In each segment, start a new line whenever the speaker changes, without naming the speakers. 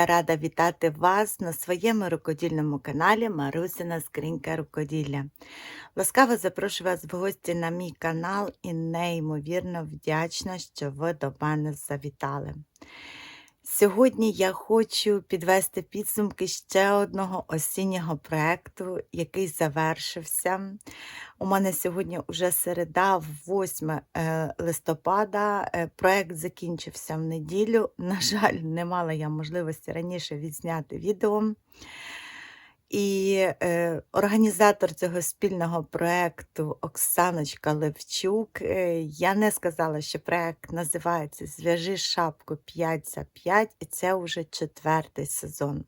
Я рада вітати вас на своєму рукодільному каналі Марусина Скринька Рукоділля. Ласкаво запрошую вас в гості на мій канал і неймовірно вдячна, що ви до мене завітали. Сьогодні я хочу підвести підсумки ще одного осіннього проєкту, який завершився. У мене сьогодні вже середа, 8 е, листопада. Проект Проєкт закінчився в неділю. На жаль, не мала я можливості раніше відзняти відео. І е, організатор цього спільного проєкту Оксаночка Левчук. Е, я не сказала, що проєкт називається Зв'яжи шапку 5 за 5, і це вже четвертий сезон.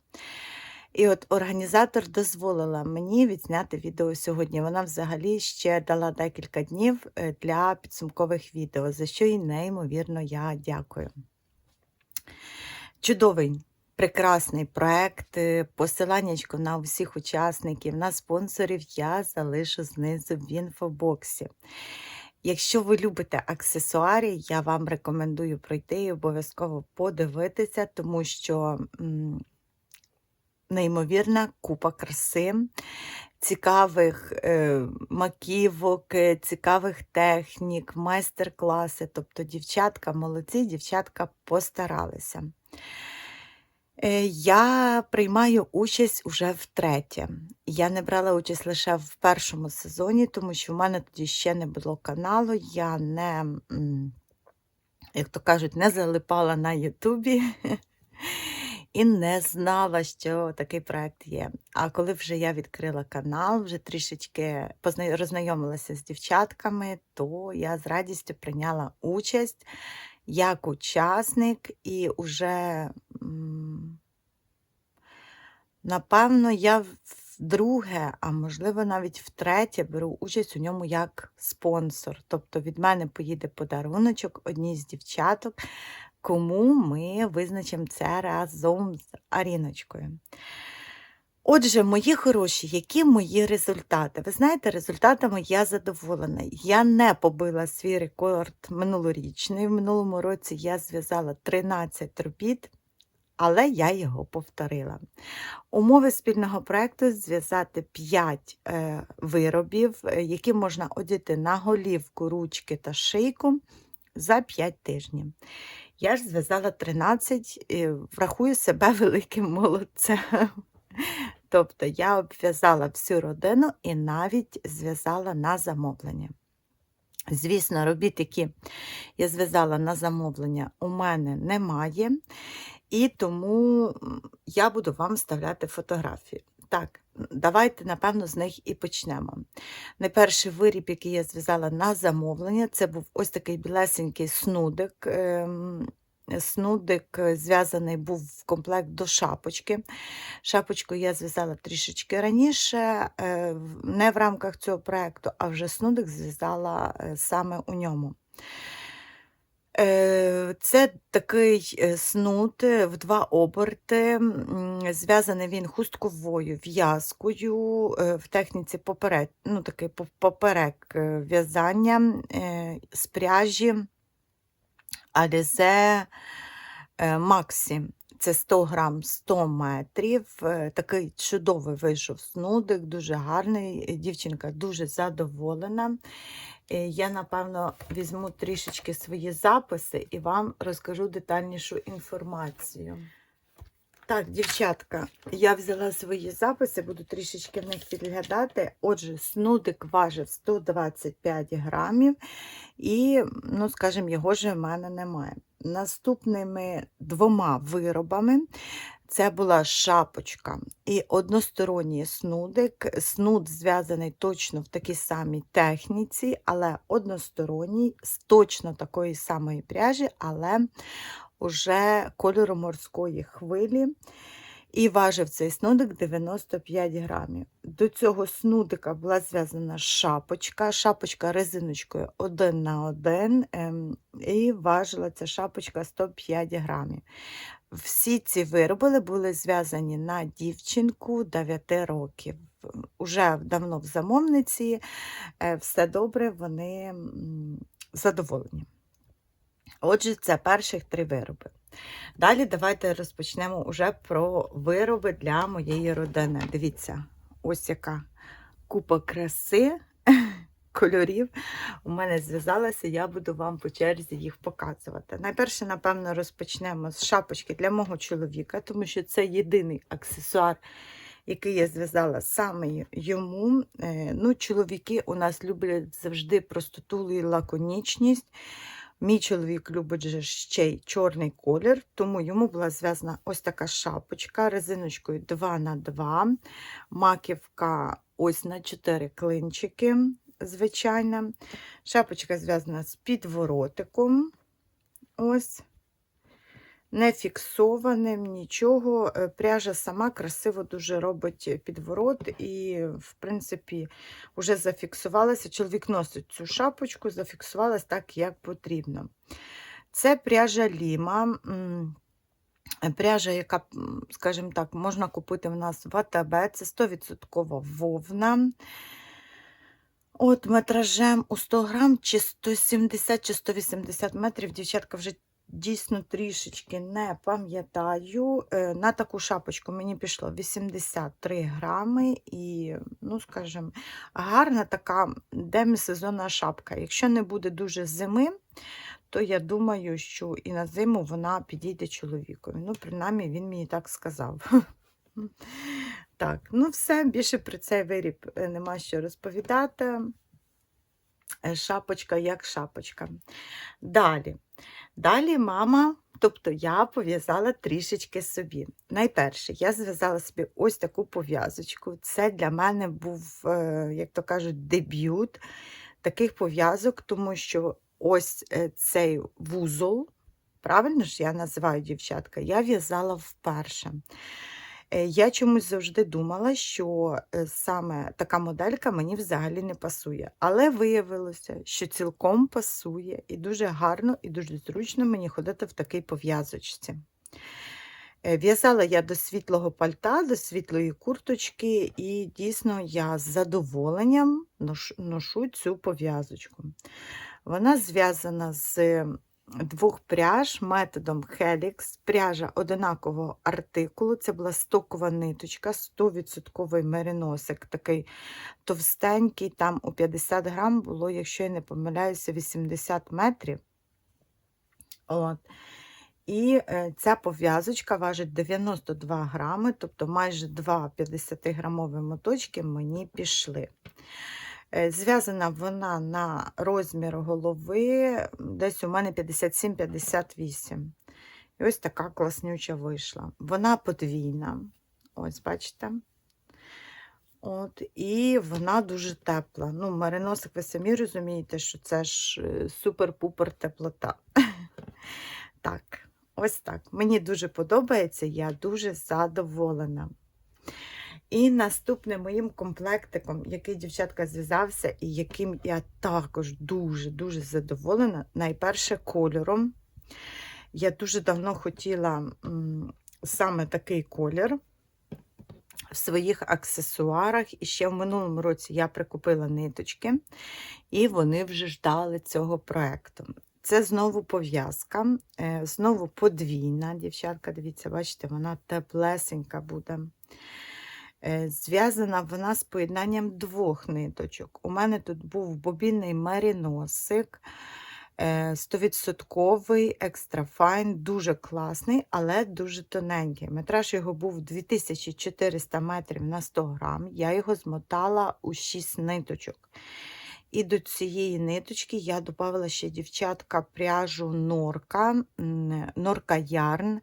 І от організатор дозволила мені відзняти відео сьогодні. Вона взагалі ще дала декілька днів е, для підсумкових відео, за що їй неймовірно я дякую. Чудовий прекрасний проект. е, Посиланнячко на всіх учасників, на спонсорів я залишу знизу в інфобоксі. Якщо ви любите аксесуари, я вам рекомендую пройти і обов'язково подивитися, тому що неймовірна купа краси, цікавих е, маківок, е, цікавих технік, майстер-класи. Тобто дівчатка молодці, дівчатка постаралися. Е, Я приймаю участь уже втретє. Я не брала участь лише в першому сезоні, тому що в мене тоді ще не було каналу. Я не, як то кажуть, не залипала на Ютубі і не знала, що такий проект є. А коли вже я відкрила канал, вже трішечки роззнайомилася з дівчатками, то я з радістю прийняла участь як учасник і уже. Напевно, я вдруге, а можливо навіть втретє беру участь у ньому як спонсор. Тобто від мене поїде подаруночок одній з дівчаток, кому ми визначимо це разом з Аріночкою. Отже, мої хороші, які мої результати? Ви знаєте, результатами я задоволена. Я не побила свій рекорд минулорічний. В минулому році я зв'язала 13 робіт але я його повторила. Умови спільного проєкту зв'язати 5 е, виробів, е, які можна одіти на голівку, ручки та шийку за 5 тижнів. Я ж зв'язала 13, і врахую себе великим молодцем. Тобто я обв'язала всю родину і навіть зв'язала на замовлення. Звісно, робіт, які я зв'язала на замовлення, у мене немає. І тому я буду вам вставляти фотографії. Так, давайте, напевно, з них і почнемо. Найперший виріб, який я зв'язала на замовлення, це був ось такий білесенький снудик. ем, Снудик е, зв'язаний був в комплект до шапочки. Шапочку я зв'язала трішечки раніше, е, не в рамках цього проєкту, а вже снудик зв'язала е, саме у ньому. Е, Це такий е, снуд е, в два оберти. Зв'язаний він хустковою в'язкою в техніці поперек, ну, такий поперек в'язання з пряжі Alize е, Maxi. Це 100 грам 100 метрів. Е, Такий чудовий вийшов снудик, дуже гарний. Е, Дівчинка дуже задоволена. Е, Я, напевно, візьму трішечки свої записи і вам розкажу детальнішу інформацію. Так, дівчатка, я взяла свої записи, буду трішечки в них підглядати. Отже, снудик важив 125 грамів, і, ну, скажімо, його же в мене немає. Наступними двома виробами це була шапочка і односторонній снудик. Снуд зв'язаний точно в такій самій техніці, але односторонній, з точно такої самої пряжі, але уже кольору морської хвилі. І важив цей снудик 95 грамів. До цього снудика була зв'язана шапочка, шапочка резиночкою 1 на 1, ем, і важила ця шапочка 105 грамів. Всі ці вироби були зв'язані на дівчинку 9 років. Уже давно в замовниці, е, все добре, вони задоволені. Отже, це перших три вироби. Далі давайте розпочнемо уже про вироби для моєї родини. Дивіться, ось яка купа краси, кольорів у мене зв'язалася, я буду вам по черзі їх показувати. Найперше, напевно, розпочнемо з шапочки для мого чоловіка, тому що це єдиний аксесуар, який я зв'язала саме йому. Е, Ну, Чоловіки у нас люблять завжди простоту і лаконічність. Мій чоловік любить же ще й чорний колір, тому йому була зв'язана ось така шапочка резиночкою 2х2, маківка ось на 4 клинчики, звичайна. Шапочка зв'язана з підворотиком. Ось. Не фіксованим, нічого. Е, Пряжа сама красиво дуже робить підворот, і, в принципі, вже зафіксувалася. Чоловік носить цю шапочку, зафіксувалась так, як потрібно. Це пряжа Ліма. Пряжа, яка, скажімо так, можна купити в нас в АТБ. Це 100% вовна. От метражем у 100 грам чи 170 чи 180 метрів. Дівчатка вже дійсно трішечки не пам'ятаю. Е, На таку шапочку мені пішло 83 грами і, ну, скажімо, гарна така демісезонна шапка. Якщо не буде дуже зими, то я думаю, що і на зиму вона підійде чоловікові. Ну, принаймні, він мені так сказав. Так, ну все, більше про цей виріб е, нема що розповідати. Е, Шапочка як шапочка. Далі. Далі мама, тобто я пов'язала трішечки собі. Найперше, я зв'язала собі ось таку пов'язочку. Це для мене був, е, як то кажуть, дебют таких пов'язок, тому що ось е, цей вузол, правильно ж я називаю дівчатка, я в'язала вперше. Е, Я чомусь завжди думала, що е, саме така моделька мені взагалі не пасує. Але виявилося, що цілком пасує і дуже гарно і дуже зручно мені ходити в такій пов'язочці. Е, В'язала я до світлого пальта, до світлої курточки, і дійсно я з задоволенням ношу цю пов'язочку. Вона зв'язана з двох пряж методом Helix. Пряжа одинакового артикулу. Це була стокова ниточка, 100% мериносик, такий товстенький, там у 50 грам було, якщо я не помиляюся, 80 метрів. От. І е, ця пов'язочка важить 92 грами, тобто майже 2 50-грамові моточки мені пішли. Е, Зв'язана вона на розмір голови, десь у мене 57-58. І ось така класнюча вийшла. Вона подвійна. Ось, бачите? От, і вона дуже тепла. Ну, мериносик, ви самі розумієте, що це ж е, супер-пупер теплота. Так, ось так. Мені дуже подобається, я дуже задоволена. І наступним моїм комплектиком, який дівчатка зв'язався, і яким я також дуже-дуже задоволена, найперше кольором. Я дуже давно хотіла саме такий колір в своїх аксесуарах. І ще в минулому році я прикупила ниточки, і вони вже ждали цього проекту. Це знову пов'язка, е, знову подвійна. Дівчатка, дивіться, бачите, вона теплесенька буде. Е, Зв'язана вона з поєднанням двох ниточок. У мене тут був бобінний мериносик, е, 100% екстра файн, дуже класний, але дуже тоненький. Метраж його був 2400 метрів на 100 грам. Я його змотала у 6 ниточок. І до цієї ниточки я додавала ще дівчатка пряжу Норка, Норка Ярн е,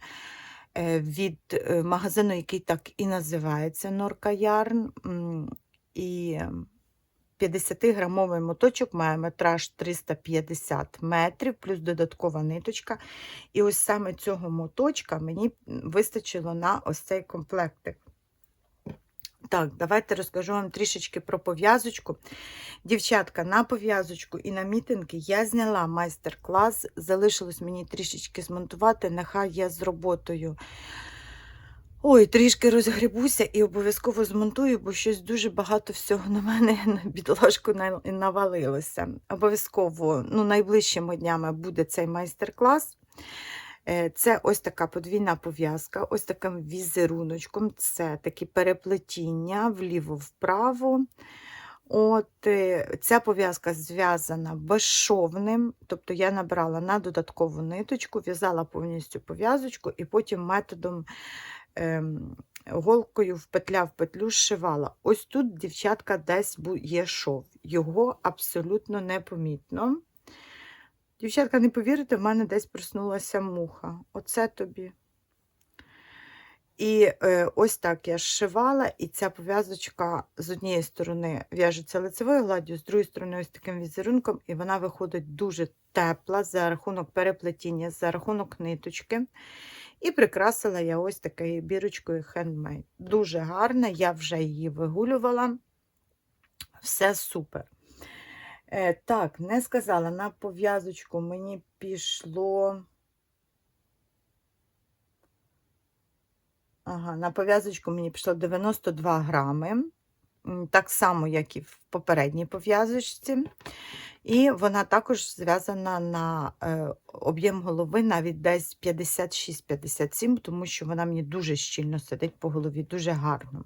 від е, магазину, який так і називається Норка Ярн. І 50-грамовий моточок має метраж 350 метрів, плюс додаткова ниточка. І ось саме цього моточка мені вистачило на ось цей комплектик. Так, давайте розкажу вам трішечки про пов'язочку. Дівчатка, на пов'язочку і на мітинги я зняла майстер-клас. Залишилось мені трішечки змонтувати. Нехай я з роботою Ой, трішки розгрібуся і обов'язково змонтую, бо щось дуже багато всього на мене на бідолашку навалилося. Обов'язково ну, найближчими днями буде цей майстер-клас. Е, Це ось така подвійна пов'язка, ось таким візеруночком. Це такі переплетіння вліво-вправо. От е, Ця пов'язка зв'язана безшовним, тобто я набрала на додаткову ниточку, в'язала повністю пов'язочку і потім методом ем, голкою в петля в петлю зшивала. Ось тут, дівчатка, десь є шов. Його абсолютно непомітно. Дівчатка, не повірите, в мене десь проснулася муха. Оце тобі. І е, ось так я зшивала, і ця пов'язочка з однієї сторони в'яжеться лицевою гладдю, з другої сторони ось таким візерунком, і вона виходить дуже тепла за рахунок переплетіння, за рахунок ниточки. І прикрасила я ось такою бірочкою Handmade. Дуже гарна, я вже її вигулювала. Все супер. Е, так, не сказала, на пов'язочку мені пішло. Ага, на пов'язочку мені пішло 92 грами, так само, як і в попередній пов'язочці. І вона також зв'язана на е, об'єм голови навіть десь 56-57, тому що вона мені дуже щільно сидить по голові, дуже гарно.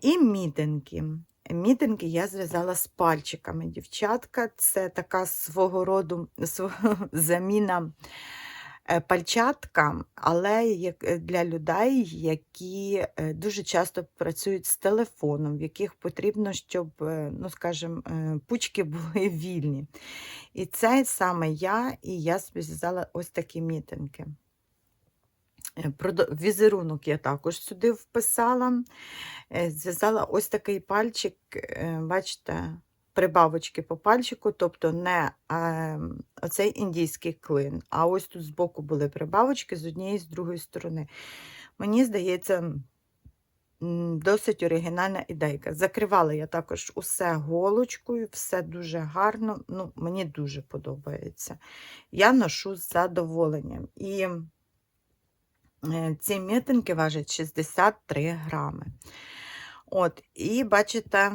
І мітинки. Мітинки я зв'язала з пальчиками. Дівчатка, це така свого роду свого, заміна е, пальчатка, але е, для людей, які е, дуже часто працюють з телефоном, в яких потрібно, щоб, ну скажімо, пучки були вільні. І це саме я, і я зв'язала ось такі мітинки. Е, Візерунок я також сюди вписала. Е, Зв'язала ось такий пальчик, е, бачите, прибавочки по пальчику, тобто не оцей індійський клин, а ось тут збоку були прибавочки з однієї і з другої сторони. Мені здається, досить оригінальна ідейка. Закривала я також усе голочкою, все дуже гарно. Ну, мені дуже подобається. Я ношу з задоволенням. І ці мітинки важать 63 грами. От, і бачите,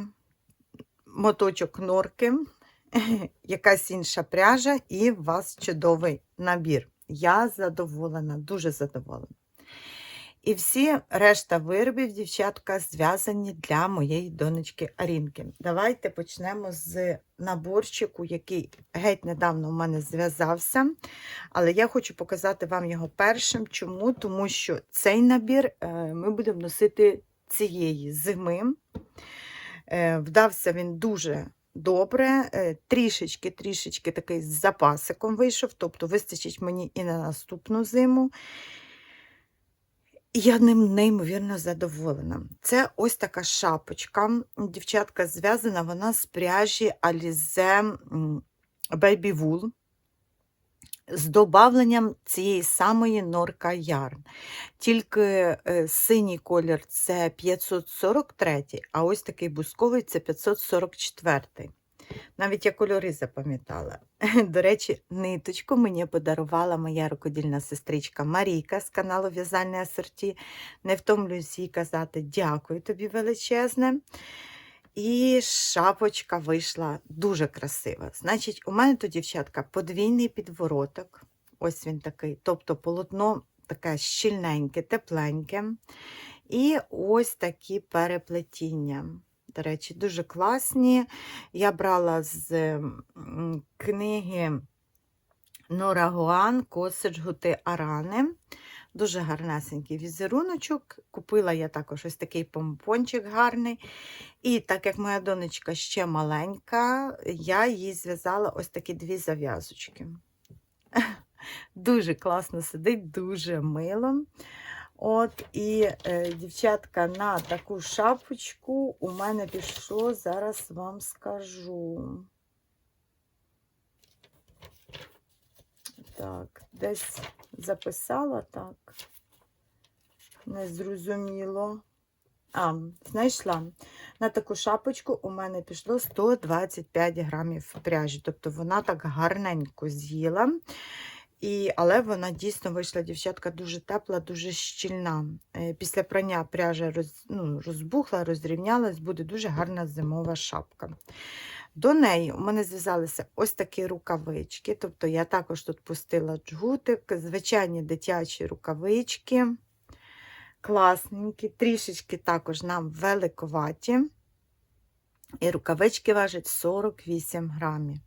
моточок норки, якась інша пряжа, і у вас чудовий набір. Я задоволена, дуже задоволена. І всі решта виробів, дівчатка, зв'язані для моєї донечки Арінки. Давайте почнемо з наборчику, який геть недавно у мене зв'язався. Але я хочу показати вам його першим. Чому? Тому що цей набір е, ми будемо носити цієї зими. Е, Вдався він дуже добре, трішечки-трішечки такий з запасиком вийшов, тобто вистачить мені і на наступну зиму. Я ним неймовірно задоволена. Це ось така шапочка. Дівчатка зв'язана вона з пряжі Alize Baby Wool з добавленням цієї самої норка Yarn. Тільки е, синій колір це 543, а ось такий бусковий це 544. Навіть я кольори запам'ятала. До речі, ниточку мені подарувала моя рукодільна сестричка Марійка з каналу В'язальне асорті. Не втомлююсь їй казати дякую тобі величезне. І шапочка вийшла дуже красива. Значить, у мене тут, дівчатка, подвійний підвороток. Ось він такий. Тобто полотно таке щільненьке, тепленьке. І ось такі переплетіння. До речі, дуже класні. Я брала з книги Нора Гуан Косич Гути Арани. Дуже гарнесенький візеруночок. Купила я також ось такий помпончик гарний. І так як моя донечка ще маленька, я їй зв'язала ось такі дві зав'язочки. Дуже класно сидить, дуже мило. От і е, дівчатка на таку шапочку у мене пішло, зараз вам скажу. Так, десь записала так. Незрозуміло. А, знайшла. На таку шапочку у мене пішло 125 грамів пряжі. Тобто вона так гарненько з'їла. І, але вона дійсно вийшла, дівчатка, дуже тепла, дуже щільна. Е, Після прання пряжа роз, ну, розбухла, розрівнялась, буде дуже гарна зимова шапка. До неї у мене зв'язалися ось такі рукавички. Тобто я також тут пустила джгутик, звичайні дитячі рукавички. Класненькі, трішечки також нам великоваті. І рукавички важать 48 грамів.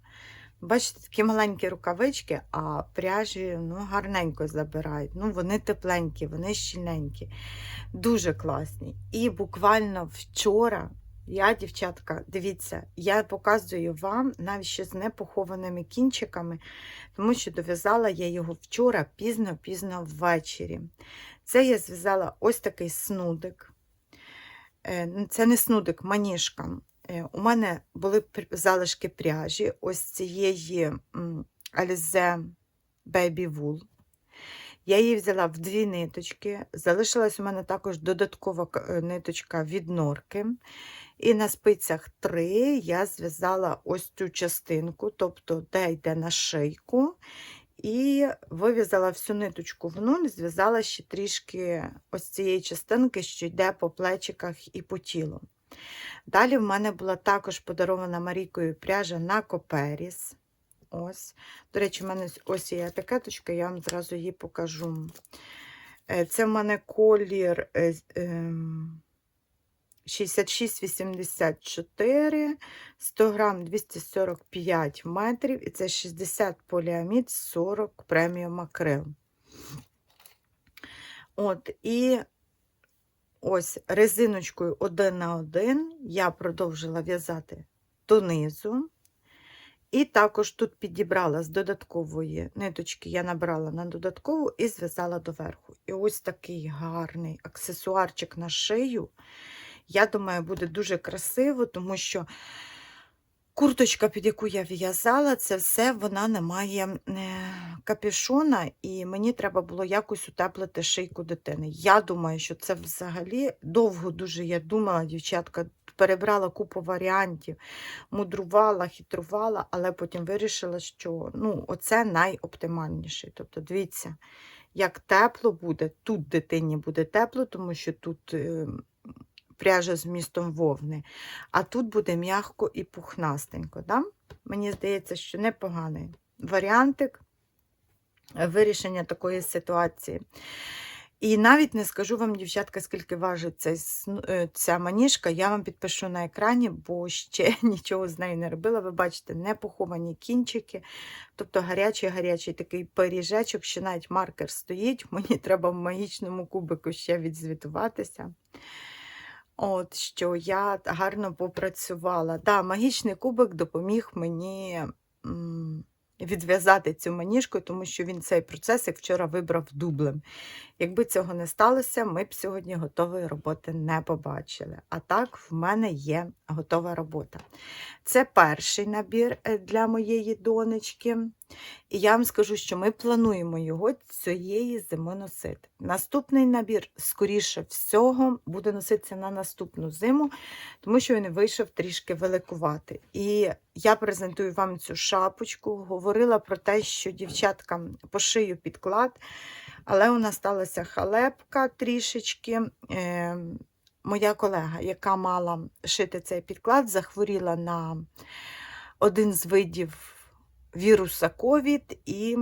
Бачите, такі маленькі рукавички, а пряжі ну, гарненько забирають. Ну, Вони тепленькі, вони щільненькі, дуже класні. І буквально вчора я, дівчатка, дивіться, я показую вам навіть ще з непохованими кінчиками, тому що дов'язала я його вчора пізно-пізно ввечері. Це я зв'язала ось такий снудик. Е, Це не снудик, маніжка. Е, У мене були залишки пряжі ось цієї Alize Baby Wool. Я її взяла в дві ниточки. Залишилась у мене також додаткова е, ниточка від норки. І на спицях 3 я зв'язала ось цю частинку, тобто де йде на шийку. І вив'язала всю ниточку в нуль, зв'язала ще трішки ось цієї частинки, що йде по плечиках і по тілу. Далі в мене була також подарована Марійкою пряжа на Коперіс. Ось. До речі, в мене ось є етикеточка, я вам зразу її покажу. Е, Це в мене колір е, з- ем, 6684, 100 грам 245 метрів, і це 60 поліамід, 40 преміум акрил. От, і ось резиночкою один на один я продовжила в'язати донизу. І також тут підібрала з додаткової ниточки, я набрала на додаткову і зв'язала доверху. І ось такий гарний аксесуарчик на шию. Я думаю, буде дуже красиво, тому що курточка, під яку я в'язала, це все вона не має е, капюшона, і мені треба було якось утеплити шийку дитини. Я думаю, що це взагалі довго дуже я думала, дівчатка, перебрала купу варіантів, мудрувала, хитрувала, але потім вирішила, що ну, оце найоптимальніший. Тобто, дивіться, як тепло буде, тут дитині буде тепло, тому що тут. Пряжа з містом вовни, а тут буде м'ягко і пухнастенько. Да? Мені здається, що непоганий варіантик е, вирішення такої ситуації. І навіть не скажу вам, дівчатка, скільки важить цей, е, ця маніжка, я вам підпишу на екрані, бо ще нічого з нею не робила. Ви бачите, не поховані кінчики, тобто гарячий-гарячий такий пиріжечок, що навіть маркер стоїть. Мені треба в магічному кубику ще відзвітуватися. От, що я гарно попрацювала. Да, магічний кубик допоміг мені відв'язати цю маніжку, тому що він цей процес, як вчора, вибрав дублем. Якби цього не сталося, ми б сьогодні готової роботи не побачили. А так, в мене є готова робота. Це перший набір е, для моєї донечки. І я вам скажу, що ми плануємо його цієї зими носити. Наступний набір, скоріше всього, буде носитися на наступну зиму, тому що він вийшов трішки великувати. І я презентую вам цю шапочку. Говорила про те, що дівчаткам пошию підклад, але у нас сталася халепка трішечки. Е, Моя колега, яка мала шити цей підклад, захворіла на один з видів віруса ковід, і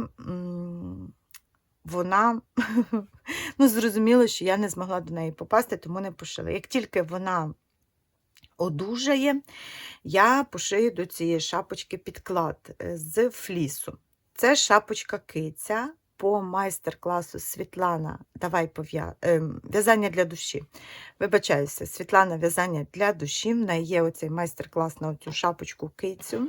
вона ну, зрозуміло, що я не змогла до неї попасти, тому не пошила. Як тільки вона одужає, я пошию до цієї шапочки підклад е, з флісу. Це шапочка киця по майстер-класу Світлана. Давай пов'я... ем, в'язання для душі. Вибачаюся, Світлана в'язання для душі. В неї є оцей майстер-клас на цю шапочку кицю.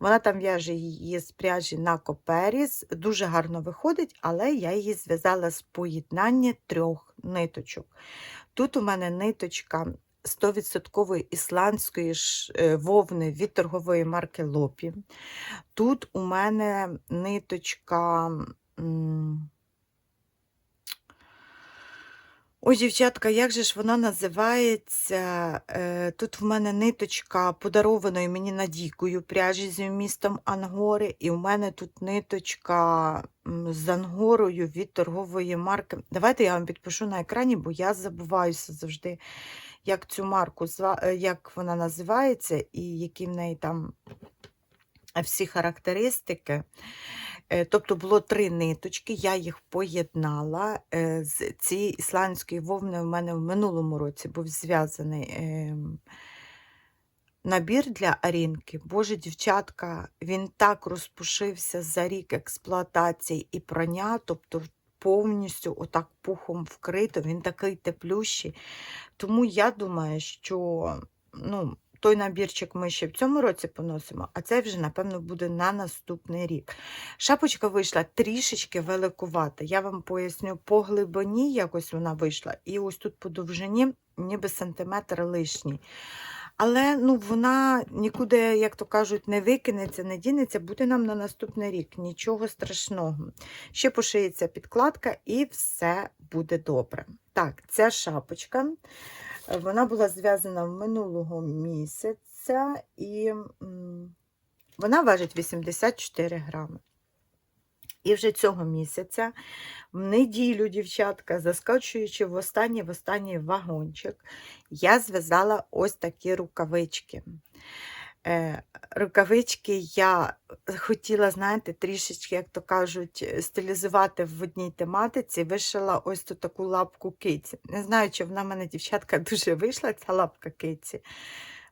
Вона там в'яже її з пряжі на коперіс. Дуже гарно виходить, але я її зв'язала з поєднання трьох ниточок. Тут у мене ниточка 100% ісландської е, вовни від торгової марки Лопі. Тут у мене ниточка. Ой, дівчатка, як же ж вона називається? Е, Тут в мене ниточка подарованої мені Надійкою пряжі з містом Ангори, і в мене тут ниточка з Ангорою від торгової марки. Давайте я вам підпишу на екрані, бо я забуваюся завжди, як цю марку е, як вона називається і які в неї там всі характеристики. Е, Тобто було три ниточки, я їх поєднала. Е, З цієї ісландської вовни в мене в минулому році був зв'язаний ем, набір для арінки. Боже, дівчатка, він так розпушився за рік експлуатації і прання, тобто повністю отак пухом вкрито, він такий теплющий. Тому я думаю, що ну, той набірчик ми ще в цьому році поносимо, а цей вже, напевно, буде на наступний рік. Шапочка вийшла трішечки великувата. Я вам поясню, по глибині якось вона вийшла, і ось тут по довжині ніби сантиметр лишній. Але ну, вона нікуди, як то кажуть, не викинеться, не дінеться, буде нам на наступний рік. Нічого страшного. Ще пошиється підкладка і все буде добре. Так, ця шапочка. Вона була зв'язана минулого місяця і вона важить 84 грами. І вже цього місяця, в неділю, дівчатка, заскочуючи в останній в останній вагончик, я зв'язала ось такі рукавички. Е, рукавички я хотіла, знаєте, трішечки, як то кажуть, е, стилізувати в одній тематиці, вишила ось тут таку лапку киці. Не знаю, чи вона в мене, дівчатка, дуже вийшла, ця лапка киці.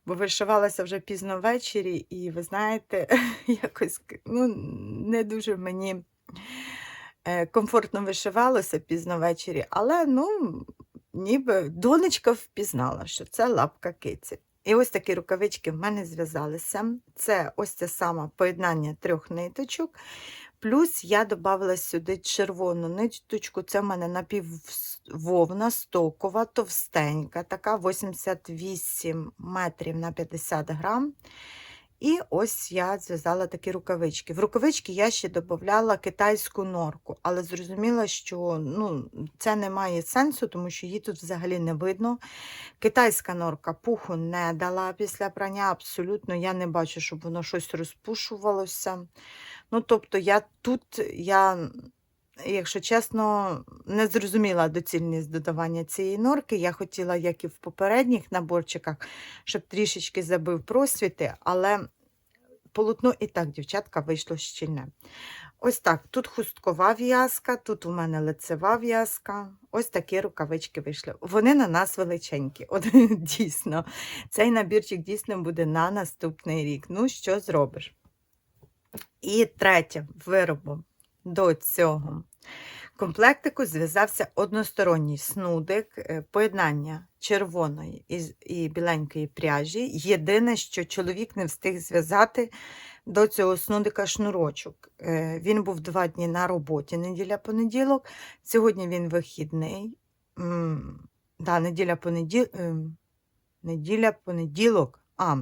Бо вишивалася вже пізно ввечері, і ви знаєте, якось ну, не дуже мені е, комфортно вишивалося пізно ввечері, але ну, ніби донечка впізнала, що це лапка киці. І ось такі рукавички в мене зв'язалися. Це ось це саме поєднання трьох ниточок. Плюс я додала сюди червону ниточку, це в мене напіввовна, стокова, товстенька, така 88 метрів на 50 грам. І ось я зв'язала такі рукавички. В рукавички я ще додавала китайську норку, але зрозуміла, що ну, це не має сенсу, тому що її тут взагалі не видно. Китайська норка пуху не дала після прання, абсолютно я не бачу, щоб воно щось розпушувалося. Ну, тобто, я тут, я, якщо чесно, не зрозуміла доцільність додавання цієї норки. Я хотіла, як і в попередніх наборчиках, щоб трішечки забив просвіти, але полотно і так, дівчатка, вийшло щільне. Ось так, тут хусткова в'язка, тут у мене лицева в'язка. Ось такі рукавички вийшли. Вони на нас величенькі. От дійсно, цей набірчик дійсно буде на наступний рік. Ну, що зробиш? І третє виробом до цього комплектику зв'язався односторонній снудик, е, поєднання червоної і, біленької пряжі. Єдине, що чоловік не встиг зв'язати до цього снудика шнурочок. Е, Він був два дні на роботі, неділя-понеділок. Сьогодні він вихідний. Да, неділя понеділ... ем, неділя понеділок. А,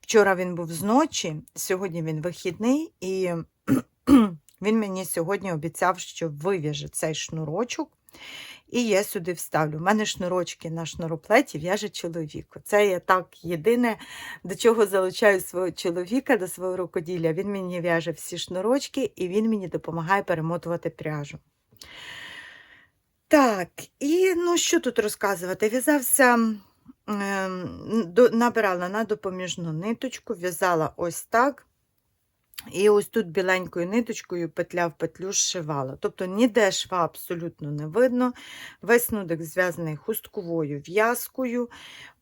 вчора він був зночі, сьогодні він вихідний, і він мені сьогодні обіцяв, що вив'яже цей шнурочок, і я сюди вставлю. У мене шнурочки на шнуроплеті в'яже чоловік. Це я так єдине, до чого залучаю свого чоловіка, до свого рукоділля. Він мені в'яже всі шнурочки, і він мені допомагає перемотувати пряжу. Так, і ну що тут розказувати? В'язався, до- набирала на допоміжну ниточку, в'язала ось так. І ось тут біленькою ниточкою петля в петлю зшивала. Тобто ніде шва абсолютно не видно. Весь нудик зв'язаний хустковою в'язкою.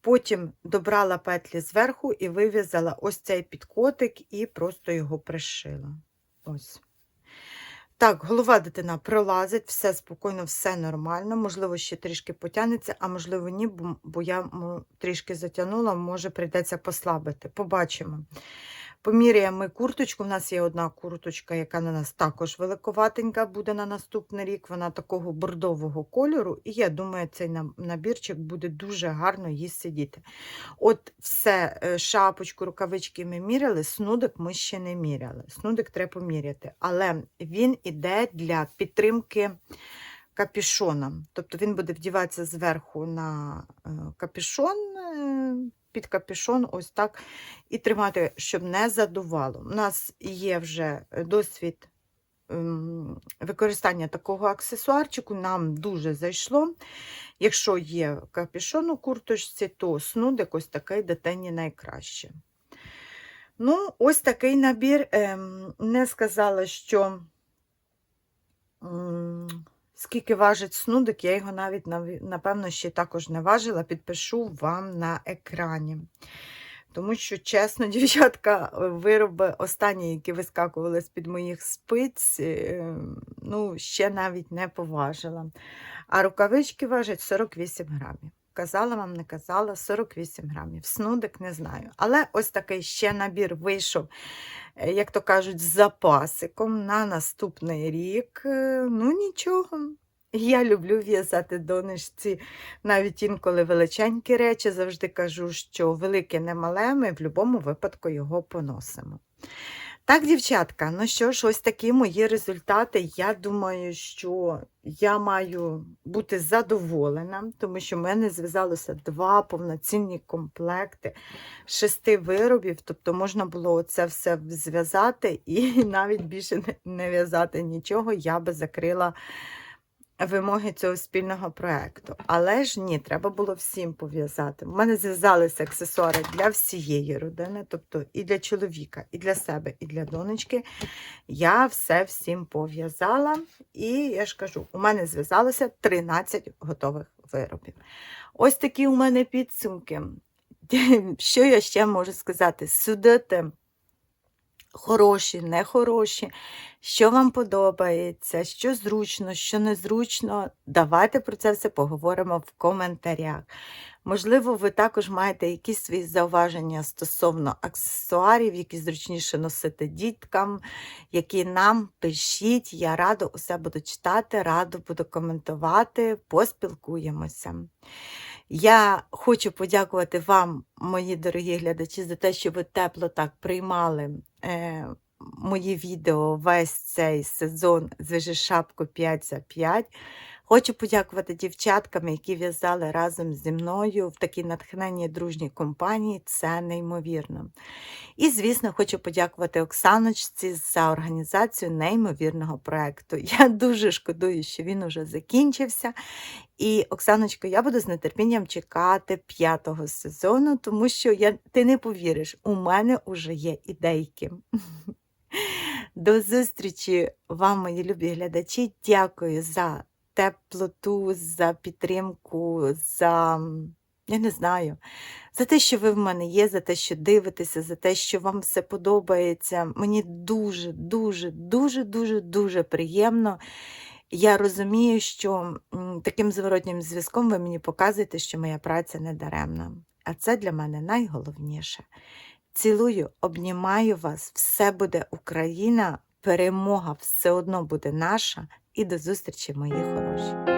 Потім добрала петлі зверху і вив'язала ось цей підкотик і просто його пришила. Ось. Так, голова дитина пролазить, все спокійно, все нормально. Можливо, ще трішки потягнеться, а можливо, ні, бо, я трішки затягнула, може прийдеться послабити. Побачимо. Поміряємо курточку. У нас є одна курточка, яка на нас також великоватенька буде на наступний рік. Вона такого бордового кольору. І я думаю, цей набірчик буде дуже гарно їй сидіти. От все, е, шапочку, рукавички ми міряли, снудик ми ще не міряли. Снудик треба поміряти. Але він іде для підтримки капюшоном. Тобто він буде вдіватися зверху на е, капюшон, е, під капюшон, ось так, і тримати, щоб не задувало. У нас є вже досвід ем, використання такого аксесуарчику, нам дуже зайшло. Якщо є капюшон у курточці, то снудик ось такий дитині найкраще. Ну, ось такий набір. Ем, не сказала, що скільки важить снудик, я його навіть напевно ще також не важила, підпишу вам на екрані. Тому що, чесно, дівчатка, вироби останні, які вискакували з-під моїх спиць, е, ну, ще навіть не поважила. А рукавички важать 48 грамів. Казала вам, не казала, 48 грамів. Снудик не знаю. Але ось такий ще набір вийшов, е, як то кажуть, з запасиком на наступний рік. Е, Ну, нічого. Я люблю в'язати донечці навіть інколи величенькі речі. Завжди кажу, що велике не мале, ми в будь-якому випадку його поносимо. Так, дівчатка, ну що ж, ось такі мої результати. Я думаю, що я маю бути задоволена, тому що в мене зв'язалося два повноцінні комплекти шести виробів, тобто можна було це все зв'язати і навіть більше не- в'язати нічого, я би закрила вимоги цього спільного проєкту. Але ж ні, треба було всім пов'язати. У мене зв'язалися аксесуари для всієї родини, тобто і для чоловіка, і для себе, і для донечки. Я все всім пов'язала. І я ж кажу, у мене зв'язалося 13 готових виробів. Ось такі у мене підсумки. Що я ще можу сказати? Судити хороші, нехороші, що вам подобається, що зручно, що незручно. Давайте про це все поговоримо в коментарях. Можливо, ви також маєте якісь свої зауваження стосовно аксесуарів, які зручніше носити діткам, які нам пишіть. Я радо усе буду читати, радо буду коментувати, поспілкуємося. Я хочу подякувати вам, мої дорогі глядачі, за те, що ви тепло так приймали мої відео весь цей сезон «Зв'яжи шапку 5 за 5. Хочу подякувати дівчаткам, які в'язали разом зі мною в такій натхненній дружній компанії. Це неймовірно. І, звісно, хочу подякувати Оксаночці за організацію неймовірного проєкту. Я дуже шкодую, що він уже закінчився. І, Оксаночко, я буду з нетерпінням чекати п'ятого сезону, тому що я, ти не повіриш, у мене вже є ідейки. До зустрічі вам, мої любі глядачі. Дякую за теплоту, за підтримку, за я не знаю, за те, що ви в мене є, за те, що дивитеся, за те, що вам все подобається. Мені дуже, дуже, дуже, дуже, дуже приємно. Я розумію, що таким зворотнім зв'язком ви мені показуєте, що моя праця не даремна. А це для мене найголовніше. Цілую, обнімаю вас, все буде Україна, перемога все одно буде наша. І до зустрічі, мої хороші.